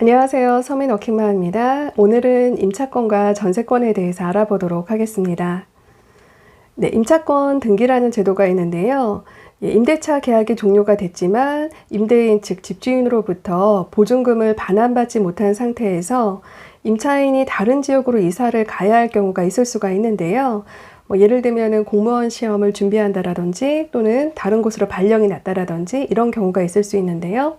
안녕하세요. 서민 워킹맘입니다. 오늘은 임차권과 전세권에 대해서 알아보도록 하겠습니다. 네, 임차권 등기라는 제도가 있는데요. 예, 임대차 계약이 종료가 됐지만 임대인 즉 집주인으로부터 보증금을 반환받지 못한 상태에서 임차인이 다른 지역으로 이사를 가야 할 경우가 있을 수가 있는데요. 뭐 예를 들면은 공무원 시험을 준비한다라든지 또는 다른 곳으로 발령이 났다라든지 이런 경우가 있을 수 있는데요.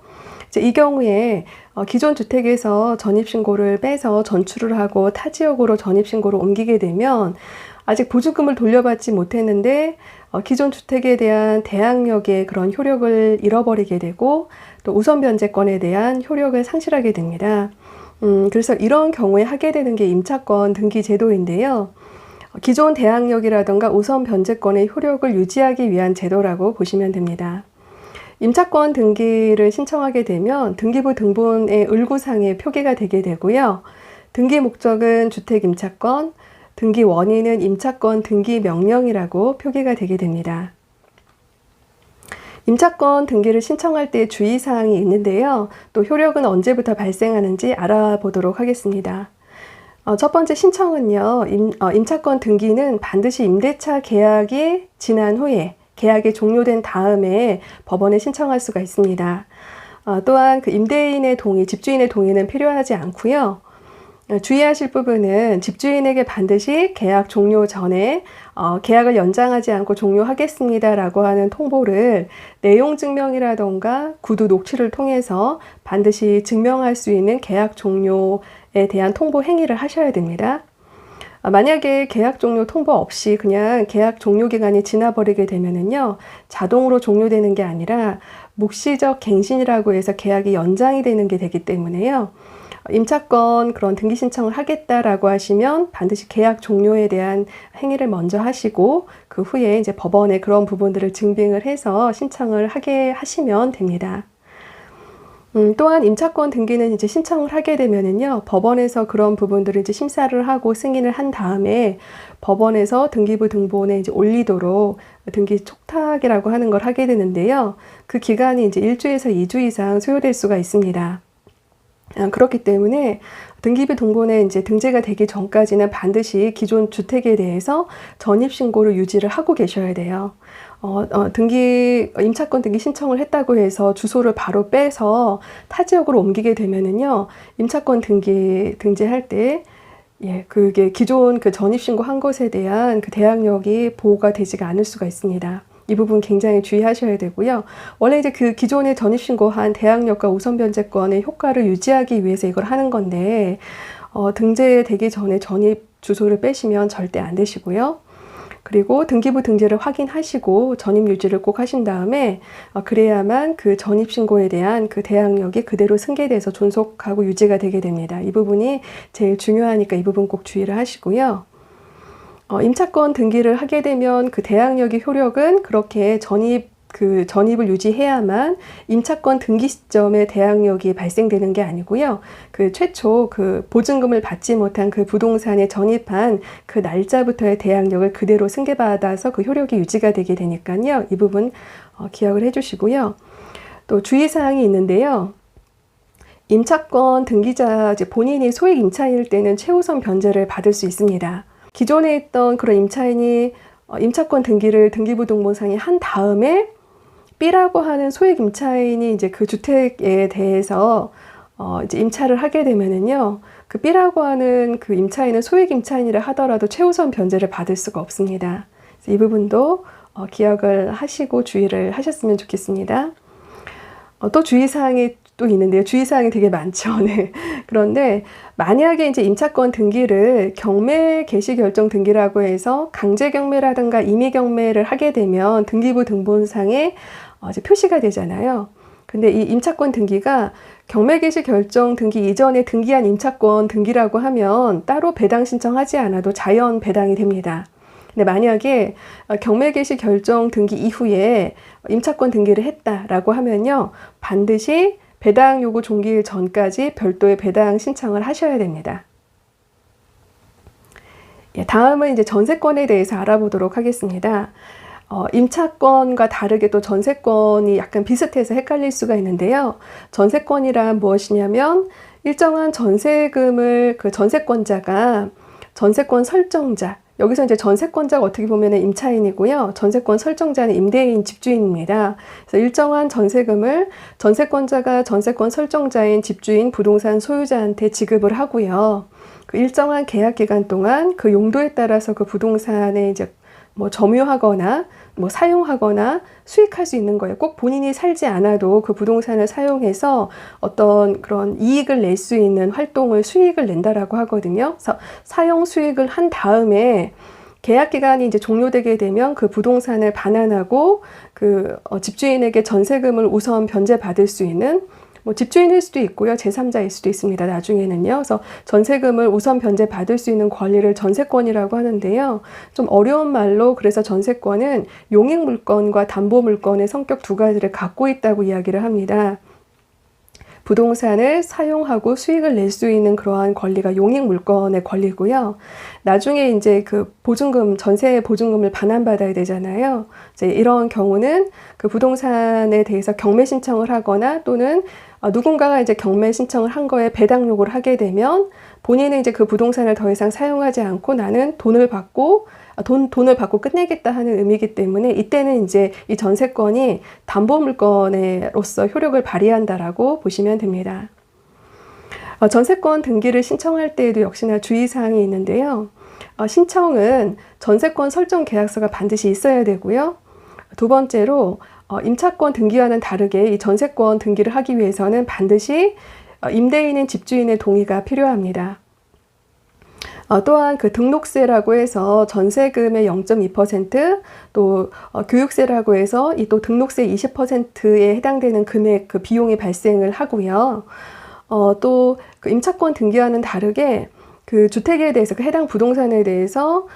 이 경우에 어, 기존 주택에서 전입신고를 빼서 전출을 하고 타 지역으로 전입신고를 옮기게 되면 아직 보증금을 돌려받지 못했는데 어, 기존 주택에 대한 대항력의 그런 효력을 잃어버리게 되고 또 우선 변제권에 대한 효력을 상실하게 됩니다. 음, 그래서 이런 경우에 하게 되는 게 임차권 등기 제도인데요. 기존 대항력이라던가 우선 변제권의 효력을 유지하기 위한 제도라고 보시면 됩니다. 임차권 등기를 신청하게 되면 등기부 등본의 을구상에 표기가 되게 되고요. 등기 목적은 주택 임차권, 등기 원인은 임차권 등기 명령이라고 표기가 되게 됩니다. 임차권 등기를 신청할 때 주의사항이 있는데요. 또 효력은 언제부터 발생하는지 알아보도록 하겠습니다. 어, 첫 번째 신청은요, 임, 어, 임차권 등기는 반드시 임대차 계약이 지난 후에 계약이 종료된 다음에 법원에 신청할 수가 있습니다. 어, 또한 그 임대인의 동의, 집주인의 동의는 필요하지 않고요. 어, 주의하실 부분은 집주인에게 반드시 계약 종료 전에 어, 계약을 연장하지 않고 종료하겠습니다라고 하는 통보를 내용 증명이라던가 구두 녹취를 통해서 반드시 증명할 수 있는 계약 종료에 대한 통보 행위를 하셔야 됩니다. 어, 만약에 계약 종료 통보 없이 그냥 계약 종료 기간이 지나버리게 되면은요, 자동으로 종료되는 게 아니라 묵시적 갱신이라고 해서 계약이 연장이 되는 게 되기 때문에요. 임차권 그런 등기 신청을 하겠다라고 하시면 반드시 계약 종료에 대한 행위를 먼저 하시고 그 후에 이제 법원에 그런 부분들을 증빙을 해서 신청을 하게 하시면 됩니다. 음, 또한 임차권 등기는 이제 신청을 하게 되면은요, 법원에서 그런 부분들을 이제 심사를 하고 승인을 한 다음에 법원에서 등기부 등본에 이제 올리도록 등기 촉탁이라고 하는 걸 하게 되는데요. 그 기간이 이제 1주에서 2주 이상 소요될 수가 있습니다. 아, 그렇기 때문에 등기부 등본에 이제 등재가 되기 전까지는 반드시 기존 주택에 대해서 전입 신고를 유지를 하고 계셔야 돼요. 어, 어, 등기 임차권 등기 신청을 했다고 해서 주소를 바로 빼서 타 지역으로 옮기게 되면은요 임차권 등기 등재할 때 예, 그게 기존 그 전입 신고 한 것에 대한 그 대항력이 보호가 되지가 않을 수가 있습니다. 이 부분 굉장히 주의하셔야 되고요. 원래 이제 그 기존에 전입신고한 대항력과 우선변제권의 효과를 유지하기 위해서 이걸 하는 건데, 어, 등재되기 전에 전입 주소를 빼시면 절대 안 되시고요. 그리고 등기부 등재를 확인하시고 전입 유지를 꼭 하신 다음에 어, 그래야만 그 전입 신고에 대한 그 대항력이 그대로 승계돼서 존속하고 유지가 되게 됩니다. 이 부분이 제일 중요하니까 이 부분 꼭 주의를 하시고요. 어, 임차권 등기를 하게 되면 그 대항력의 효력은 그렇게 전입 그 전입을 유지해야만 임차권 등기 시점에 대항력이 발생되는 게 아니고요. 그 최초 그 보증금을 받지 못한 그 부동산에 전입한 그 날짜부터의 대항력을 그대로 승계받아서 그 효력이 유지가 되게 되니까요. 이 부분 어, 기억을 해주시고요. 또 주의사항이 있는데요. 임차권 등기자 본인이 소액 임차인일 때는 최우선 변제를 받을 수 있습니다. 기존에 있던 그런 임차인이 어, 임차권 등기를 등기부 등본상에 한 다음에 B라고 하는 소액 임차인이 이제 그 주택에 대해서 어 이제 임차를 하게 되면은요. 그 B라고 하는 그 임차인은 소액 임차인이라 하더라도 최우선 변제를 받을 수가 없습니다. 이 부분도 어 기억을 하시고 주의를 하셨으면 좋겠습니다. 어 또 주의사항이 또 있는데요. 주의사항이 되게 많죠. 네. 그런데 만약에 이제 임차권 등기를 경매 개시 결정 등기라고 해서 강제 경매라든가 임의 경매를 하게 되면 등기부 등본상에 어, 이제 표시가 되잖아요. 근데 이 임차권 등기가 경매 개시 결정 등기 이전에 등기한 임차권 등기라고 하면 따로 배당 신청하지 않아도 자연 배당이 됩니다. 근데 만약에 어, 경매 개시 결정 등기 이후에 임차권 등기를 했다라고 하면요. 반드시 배당 요구 종기일 전까지 별도의 배당 신청을 하셔야 됩니다. 예, 다음은 이제 전세권에 대해서 알아보도록 하겠습니다. 어, 임차권과 다르게 또 전세권이 약간 비슷해서 헷갈릴 수가 있는데요. 전세권이란 무엇이냐면 일정한 전세금을 그 전세권자가 전세권 설정자, 여기서 이제 전세권자가 어떻게 보면 임차인이고요. 전세권 설정자는 임대인 집주인입니다. 그래서 일정한 전세금을 전세권자가 전세권 설정자인 집주인 부동산 소유자한테 지급을 하고요. 그 일정한 계약 기간 동안 그 용도에 따라서 그 부동산에 이제 뭐 점유하거나 뭐 사용하거나 수익할 수 있는 거예요. 꼭 본인이 살지 않아도 그 부동산을 사용해서 어떤 그런 이익을 낼 수 있는 활동을 수익을 낸다라고 하거든요. 그래서 사용 수익을 한 다음에 계약 기간이 이제 종료되게 되면 그 부동산을 반환하고 그 어, 집주인에게 전세금을 우선 변제받을 수 있는 뭐 집주인일 수도 있고요. 제3자일 수도 있습니다. 나중에는요. 그래서 전세금을 우선 변제 받을 수 있는 권리를 전세권이라고 하는데요. 좀 어려운 말로 그래서 전세권은 용익 물건과 담보 물건의 성격 두 가지를 갖고 있다고 이야기를 합니다. 부동산을 사용하고 수익을 낼 수 있는 그러한 권리가 용익 물건의 권리고요. 나중에 이제 그 보증금, 전세 보증금을 반환받아야 되잖아요. 이제 이런 경우는 그 부동산에 대해서 경매 신청을 하거나 또는 어, 누군가가 이제 경매 신청을 한 거에 배당 요구를 하게 되면 본인은 이제 그 부동산을 더 이상 사용하지 않고 나는 돈을 받고 아, 돈, 돈을 받고 끝내겠다 하는 의미이기 때문에 이때는 이제 이 전세권이 담보물건으로서 효력을 발휘한다라고 보시면 됩니다. 어, 전세권 등기를 신청할 때에도 역시나 주의사항이 있는데요. 어, 신청은 전세권 설정 계약서가 반드시 있어야 되고요. 두 번째로 어, 임차권 등기와는 다르게 이 전세권 등기를 하기 위해서는 반드시 어, 임대인인 집주인의 동의가 필요합니다. 어, 또한 그 등록세라고 해서 전세금의 0.2%또 어, 교육세라고 해서 이 또 등록세 20%에 해당되는 금액 그 비용이 발생을 하고요. 어, 또 그 임차권 등기와는 다르게 그 주택에 대해서 그 해당 부동산에 대해서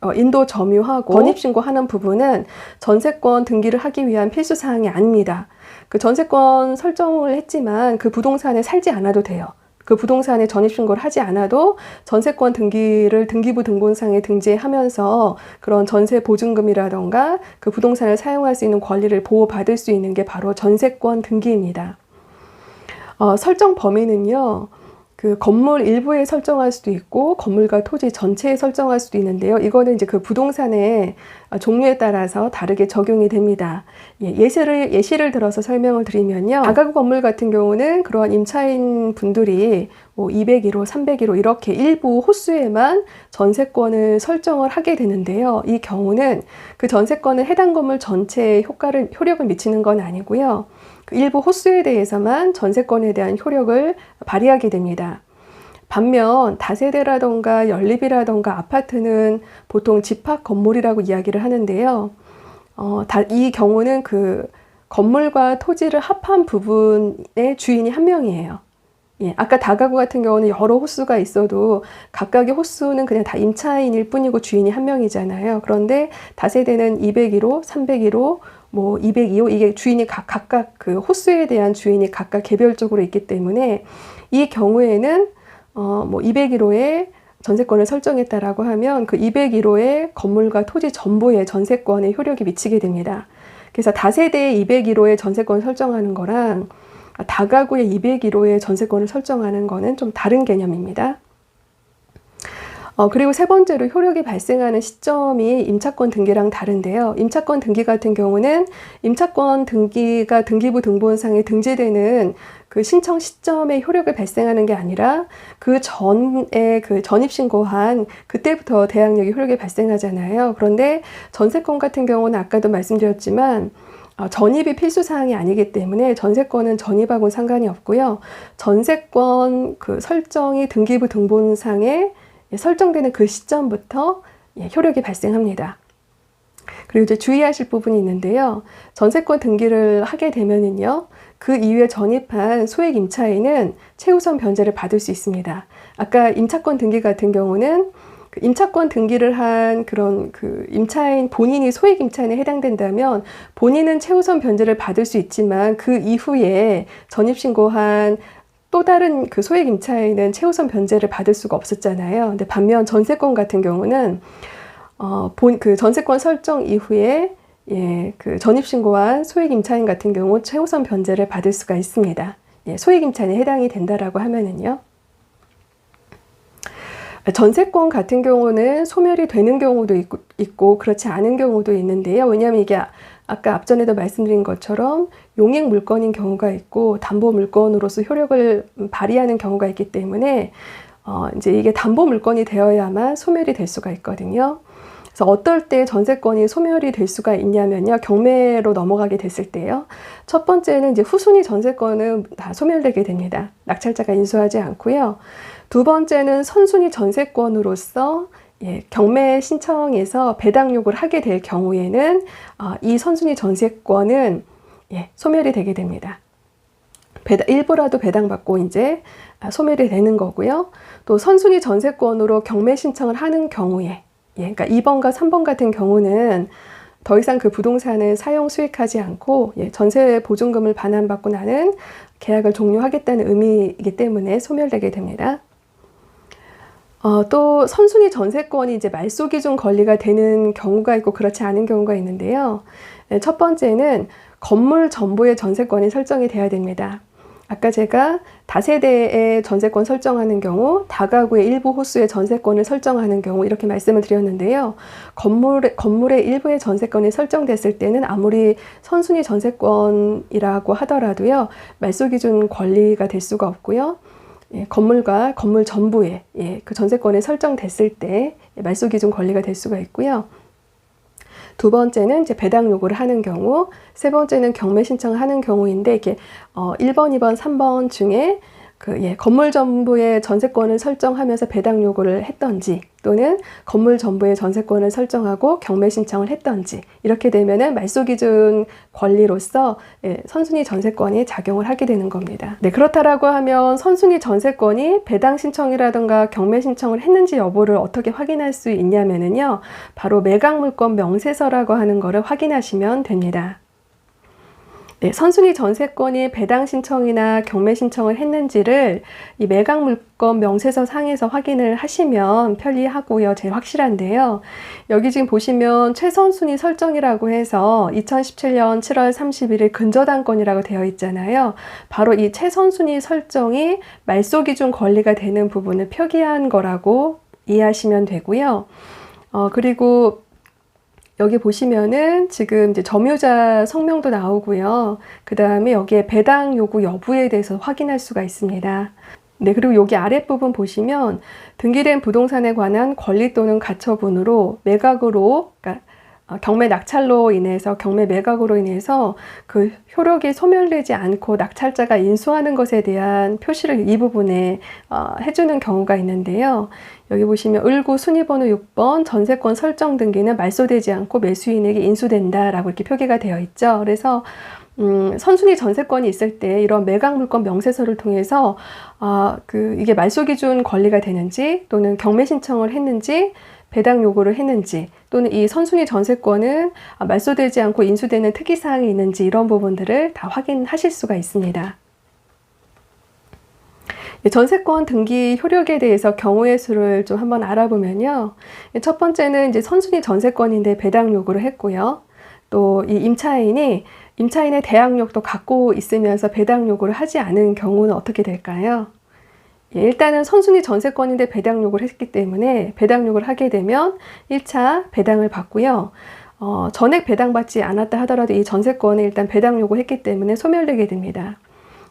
어, 인도 점유하고 권입신고하는 부분은 전세권 등기를 하기 위한 필수 사항이 아닙니다. 그 전세권 설정을 했지만 그 부동산에 살지 않아도 돼요. 그 부동산에 전입신고를 하지 않아도 전세권 등기를 등기부 등본상에 등재하면서 그런 전세 보증금이라던가 그 부동산을 사용할 수 있는 권리를 보호받을 수 있는 게 바로 전세권 등기입니다. 어, 설정 범위는요. 그 건물 일부에 설정할 수도 있고 건물과 토지 전체에 설정할 수도 있는데요. 이거는 이제 그 부동산의 종류에 따라서 다르게 적용이 됩니다. 예, 시를 예시를 들어서 설명을 드리면요. 다가구 건물 같은 경우는 그러한 임차인 분들이 뭐 201호, 301호 이렇게 일부 호수에만 전세권을 설정을 하게 되는데요. 이 경우는 그 전세권은 해당 건물 전체에 효과를, 효력을 미치는 건 아니고요. 그 일부 호수에 대해서만 전세권에 대한 효력을 발휘하게 됩니다. 반면 다세대라던가 연립이라던가 아파트는 보통 집합 건물이라고 이야기를 하는데요. 어, 다, 이 경우는 그 건물과 토지를 합한 부분의 주인이 한 명이에요. 예, 아까 다가구 같은 경우는 여러 호수가 있어도 각각의 호수는 그냥 다 임차인일 뿐이고 주인이 한 명이잖아요. 그런데 다세대는 201호, 301호, 뭐 202호 이게 주인이 각, 각각 그 호수에 대한 주인이 각각 개별적으로 있기 때문에 이 경우에는 어뭐 201호에 전세권을 설정했다라고 하면 그 201호의 건물과 토지 전부에 전세권의 효력이 미치게 됩니다. 그래서 다세대의 201호의 전세권 설정하는 거랑 다가구의 201호의 전세권을 설정하는 거는 좀 다른 개념입니다. 어, 그리고 세 번째로 효력이 발생하는 시점이 임차권 등기랑 다른데요. 임차권 등기 같은 경우는 임차권 등기가 등기부 등본상에 등재되는 그 신청 시점에 효력을 발생하는 게 아니라 그 전에 그 전입신고한 그때부터 대항력이 효력이 발생하잖아요. 그런데 전세권 같은 경우는 아까도 말씀드렸지만 어, 전입이 필수 사항이 아니기 때문에 전세권은 전입하고는 상관이 없고요. 전세권 그 설정이 등기부 등본상에 예, 설정되는 그 시점부터 예, 효력이 발생합니다. 그리고 이제 주의하실 부분이 있는데요. 전세권 등기를 하게 되면은요, 그 이후에 전입한 소액 임차인은 최우선 변제를 받을 수 있습니다. 아까 임차권 등기 같은 경우는 그 임차권 등기를 한 그런 그 임차인 본인이 소액 임차인에 해당된다면 본인은 최우선 변제를 받을 수 있지만 그 이후에 전입 신고한 또 다른 그 소액 임차인은 최우선 변제를 받을 수가 없었잖아요. 근데 반면 전세권 같은 경우는 어, 본, 그 전세권 설정 이후에 예, 그 전입신고한 소액 임차인 같은 경우 최우선 변제를 받을 수가 있습니다. 예, 소액 임차인에 해당이 된다라고 하면은요. 전세권 같은 경우는 소멸이 되는 경우도 있고, 있고 그렇지 않은 경우도 있는데요. 왜냐하면 이게 아- 아까 앞전에도 말씀드린 것처럼 용익 물건인 경우가 있고 담보 물건으로서 효력을 발휘하는 경우가 있기 때문에 어, 이제 이게 담보 물건이 되어야만 소멸이 될 수가 있거든요. 그래서 어떨 때 전세권이 소멸이 될 수가 있냐면요. 경매로 넘어가게 됐을 때요. 첫 번째는 이제 후순위 전세권은 다 소멸되게 됩니다. 낙찰자가 인수하지 않고요. 두 번째는 선순위 전세권으로서 예, 경매 신청에서 배당 요구를 하게 될 경우에는 어, 이 선순위 전세권은 예, 소멸이 되게 됩니다. 배당, 일부라도 배당받고 이제 아, 소멸이 되는 거고요. 또 선순위 전세권으로 경매 신청을 하는 경우에 예, 그러니까 2번과 3번 같은 경우는 더 이상 그 부동산을 사용 수익하지 않고 예, 전세 보증금을 반환받고 나는 계약을 종료하겠다는 의미이기 때문에 소멸되게 됩니다. 어, 또 선순위 전세권이 이제 말소 기준 권리가 되는 경우가 있고 그렇지 않은 경우가 있는데요. 네, 첫 번째는 건물 전부의 전세권이 설정이 돼야 됩니다. 아까 제가 다세대의 전세권 설정하는 경우, 다가구의 일부 호수의 전세권을 설정하는 경우 이렇게 말씀을 드렸는데요. 건물의, 건물의 일부의 전세권이 설정됐을 때는 아무리 선순위 전세권이라고 하더라도요, 말소 기준 권리가 될 수가 없고요. 예, 건물과 건물 전부에 예, 그 전세권이 설정됐을 때 말소 기준 권리가 될 수가 있고요. 두 번째는 이제 배당 요구를 하는 경우, 세 번째는 경매 신청을 하는 경우인데 이게 어 1번, 2번, 3번 중에 그 예, 건물 전부의 전세권을 설정하면서 배당 요구를 했던지 또는 건물 전부의 전세권을 설정하고 경매 신청을 했던지 이렇게 되면은 말소 기준 권리로서 예, 선순위 전세권이 작용을 하게 되는 겁니다. 네, 그렇다라고 하면 선순위 전세권이 배당 신청이라든가 경매 신청을 했는지 여부를 어떻게 확인할 수 있냐면은요. 바로 매각 물건 명세서라고 하는 거를 확인하시면 됩니다. 네, 선순위 전세권이 배당 신청이나 경매 신청을 했는지를 이 매각 물건 명세서 상에서 확인을 하시면 편리하고요. 제일 확실한데요. 여기 지금 보시면 최선순위 설정이라고 해서 2017년 7월 31일 근저당권이라고 되어 있잖아요. 바로 이 최선순위 설정이 말소 기준 권리가 되는 부분을 표기한 거라고 이해하시면 되고요. 어, 그리고 여기 보시면은 지금 이제 점유자 성명도 나오고요. 그 다음에 여기에 배당 요구 여부에 대해서 확인할 수가 있습니다. 네, 그리고 여기 아랫부분 보시면 등기된 부동산에 관한 권리 또는 가처분으로 매각으로, 그러니까 어, 경매 낙찰로 인해서 경매 매각으로 인해서 그 효력이 소멸되지 않고 낙찰자가 인수하는 것에 대한 표시를 이 부분에 어, 해주는 경우가 있는데요. 여기 보시면 을구 순위번호 6번 전세권 설정 등기는 말소되지 않고 매수인에게 인수된다라고 이렇게 표기가 되어 있죠. 그래서 음, 선순위 전세권이 있을 때 이런 매각 물건 명세서를 통해서 아, 그 이게 말소 기준 권리가 되는지 또는 경매 신청을 했는지 배당 요구를 했는지 또는 이 선순위 전세권은 아, 말소되지 않고 인수되는 특이 사항이 있는지 이런 부분들을 다 확인하실 수가 있습니다. 예, 전세권 등기 효력에 대해서 경우의 수를 좀 한번 알아보면요. 예, 첫 번째는 이제 선순위 전세권인데 배당 요구를 했고요. 또 이 임차인이 임차인의 대항력도 갖고 있으면서 배당 요구를 하지 않은 경우는 어떻게 될까요? 예, 일단은 선순위 전세권인데 배당 요구를 했기 때문에 배당 요구를 하게 되면 1차 배당을 받고요. 어, 전액 배당받지 않았다 하더라도 이 전세권을 일단 배당 요구했기 때문에 소멸되게 됩니다.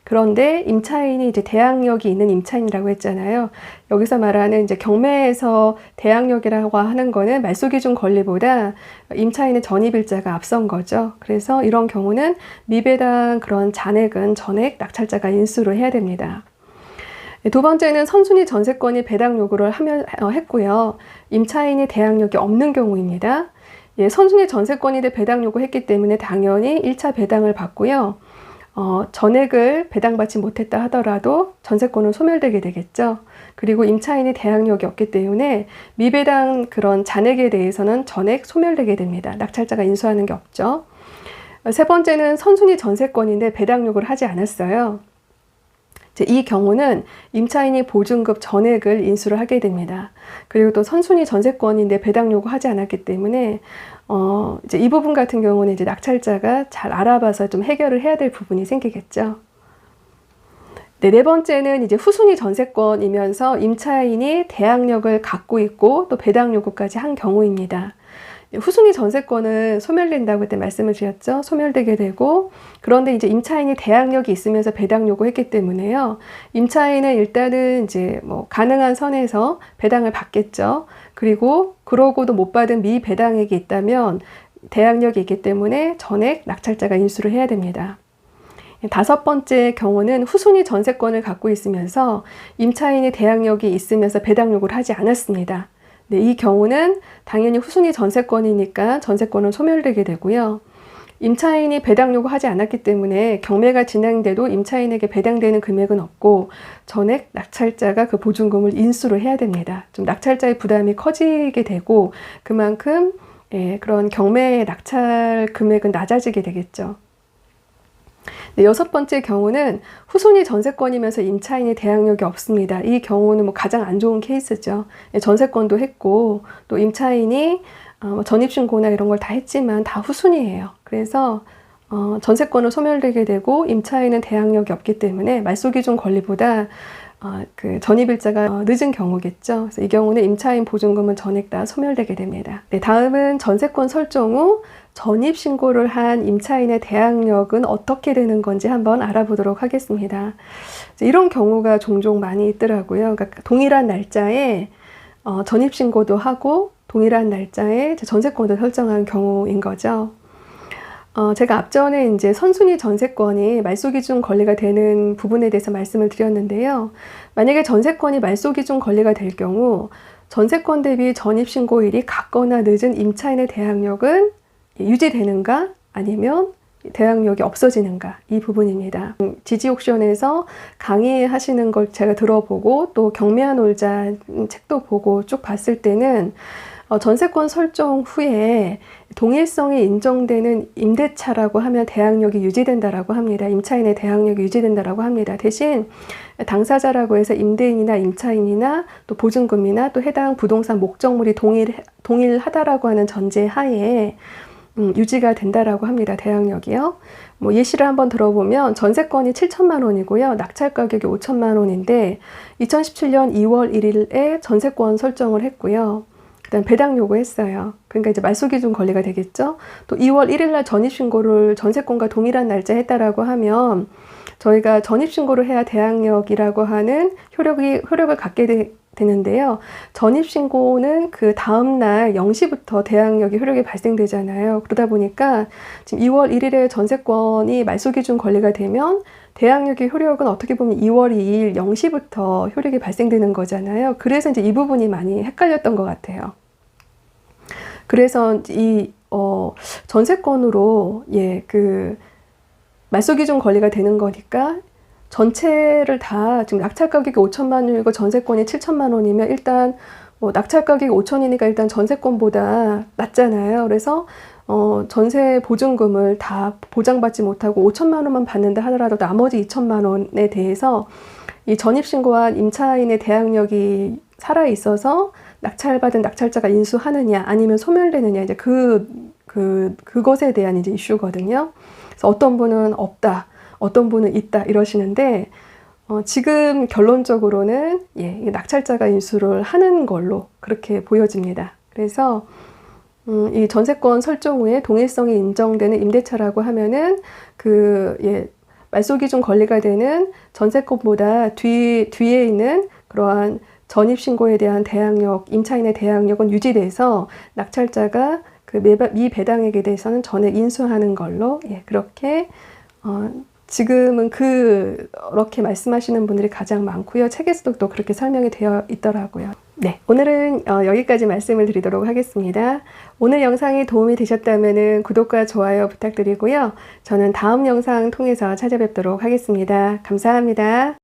그런데 임차인이 이제 대항력이 있는 임차인이라고 했잖아요. 여기서 말하는 이제 경매에서 대항력이라고 하는 거는 말소 기준 권리보다 임차인의 전입일자가 앞선 거죠. 그래서 이런 경우는 미배당 그런 잔액은 전액 낙찰자가 인수를 해야 됩니다. 두 번째는 선순위 전세권이 배당 요구를 하면 어, 했고요. 임차인이 대항력이 없는 경우입니다. 예, 선순위 전세권인데 배당 요구했기 때문에 당연히 1차 배당을 받고요. 어, 전액을 배당받지 못했다 하더라도 전세권은 소멸되게 되겠죠. 그리고 임차인이 대항력이 없기 때문에 미배당 그런 잔액에 대해서는 전액 소멸되게 됩니다. 낙찰자가 인수하는 게 없죠. 세 번째는 선순위 전세권인데 배당 요구를 하지 않았어요. 이 경우는 임차인이 보증금 전액을 인수를 하게 됩니다. 그리고 또 선순위 전세권인데 배당 요구하지 않았기 때문에 어, 이제 이 부분 같은 경우는 이제 낙찰자가 잘 알아봐서 좀 해결을 해야 될 부분이 생기겠죠. 네, 네 번째는 이제 후순위 전세권이면서 임차인이 대항력을 갖고 있고 또 배당 요구까지 한 경우입니다. 후순위 전세권은 소멸된다고 그때 말씀을 드렸죠. 소멸되게 되고 그런데 이제 임차인이 대항력이 있으면서 배당 요구했기 때문에요. 임차인은 일단은 이제 뭐 가능한 선에서 배당을 받겠죠. 그리고 그러고도 못 받은 미배당액이 있다면 대항력이 있기 때문에 전액 낙찰자가 인수를 해야 됩니다. 다섯 번째 경우는 후순위 전세권을 갖고 있으면서 임차인이 대항력이 있으면서 배당 요구를 하지 않았습니다. 네, 이 경우는 당연히 후순위 전세권이니까 전세권은 소멸되게 되고요. 임차인이 배당 요구하지 않았기 때문에 경매가 진행돼도 임차인에게 배당되는 금액은 없고 전액 낙찰자가 그 보증금을 인수를 해야 됩니다. 좀 낙찰자의 부담이 커지게 되고 그만큼 예, 그런 경매의 낙찰 금액은 낮아지게 되겠죠. 네, 여섯 번째 경우는 후손이 전세권이면서 임차인이 대항력이 없습니다. 이 경우는 뭐 가장 안 좋은 케이스죠. 네, 전세권도 했고 또 임차인이 어, 뭐 전입신고나 이런 걸 다 했지만 다 후순위예요. 그래서 어, 전세권은 소멸되게 되고 임차인은 대항력이 없기 때문에 말소기준 권리보다 어, 그 전입일자가 어, 늦은 경우겠죠. 그래서 이 경우는 임차인 보증금은 전액 다 소멸되게 됩니다. 네, 다음은 전세권 설정 후 전입 신고를 한 임차인의 대항력은 어떻게 되는 건지 한번 알아보도록 하겠습니다. 이런 경우가 종종 많이 있더라고요. 그러니까 동일한 날짜에 어, 전입 신고도 하고 동일한 날짜에 전세권도 설정한 경우인 거죠. 어, 제가 앞전에 이제 선순위 전세권이 말소기준 권리가 되는 부분에 대해서 말씀을 드렸는데요. 만약에 전세권이 말소기준 권리가 될 경우 전세권 대비 전입신고일이 같거나 늦은 임차인의 대항력은 유지되는가 아니면 대항력이 없어지는가 이 부분입니다. 지지 옥션에서 강의하시는 걸 제가 들어보고 또 경매한 올자 책도 보고 쭉 봤을 때는 어, 전세권 설정 후에 동일성이 인정되는 임대차라고 하면 대항력이 유지된다라고 합니다. 임차인의 대항력이 유지된다라고 합니다. 대신 당사자라고 해서 임대인이나 임차인이나 또 보증금이나 또 해당 부동산 목적물이 동일 동일하다라고 하는 전제 하에 음, 유지가 된다라고 합니다. 대항력이요. 뭐 예시를 한번 들어보면 전세권이 7천만 원이고요. 낙찰 가격이 5천만 원인데 2017년 2월 1일에 전세권 설정을 했고요. 그다음 배당 요구했어요. 그러니까 이제 말소 기준 권리가 되겠죠. 또 2월 1일 날 전입 신고를 전세권과 동일한 날짜 했다라고 하면 저희가 전입 신고를 해야 대항력이라고 하는 효력이 효력을 갖게 되, 되는데요. 전입 신고는 그 다음 날 0시부터 대항력이 효력이 발생되잖아요. 그러다 보니까 지금 2월 1일에 전세권이 말소 기준 권리가 되면 대항력의 효력은 어떻게 보면 2월 2일 0시부터 효력이 발생되는 거잖아요. 그래서 이제 이 부분이 많이 헷갈렸던 것 같아요. 그래서 이, 어, 전세권으로, 예, 그, 말소 기준 권리가 되는 거니까 전체를 다 지금 낙찰 가격이 5천만 원이고 전세권이 7천만 원이면 일단 뭐 낙찰 가격이 5천이니까 일단 전세권보다 낮잖아요. 그래서 어, 전세 보증금을 다 보장받지 못하고 5천만 원만 받는다 하더라도 나머지 2천만 원에 대해서 이 전입신고한 임차인의 대항력이 살아 있어서 낙찰받은 낙찰자가 인수하느냐 아니면 소멸되느냐 이제 그, 그, 그것에 대한 이제 이슈거든요. 그래서 어떤 분은 없다, 어떤 분은 있다 이러시는데 어, 지금 결론적으로는 예, 낙찰자가 인수를 하는 걸로 그렇게 보여집니다. 그래서 음, 이 전세권 설정 후에 동일성이 인정되는 임대차라고 하면은 그 예, 말소 기준 권리가 되는 전세권보다 뒤 뒤에 있는 그러한 전입신고에 대한 대항력, 임차인의 대항력은 유지돼서 낙찰자가 그 미배당액에 대해서는 전액 인수하는 걸로 예, 그렇게 어, 지금은 그렇게 말씀하시는 분들이 가장 많고요. 책에서도 또 그렇게 설명이 되어 있더라고요. 네, 오늘은 어, 여기까지 말씀을 드리도록 하겠습니다. 오늘 영상이 도움이 되셨다면 구독과 좋아요 부탁드리고요. 저는 다음 영상 통해서 찾아뵙도록 하겠습니다. 감사합니다.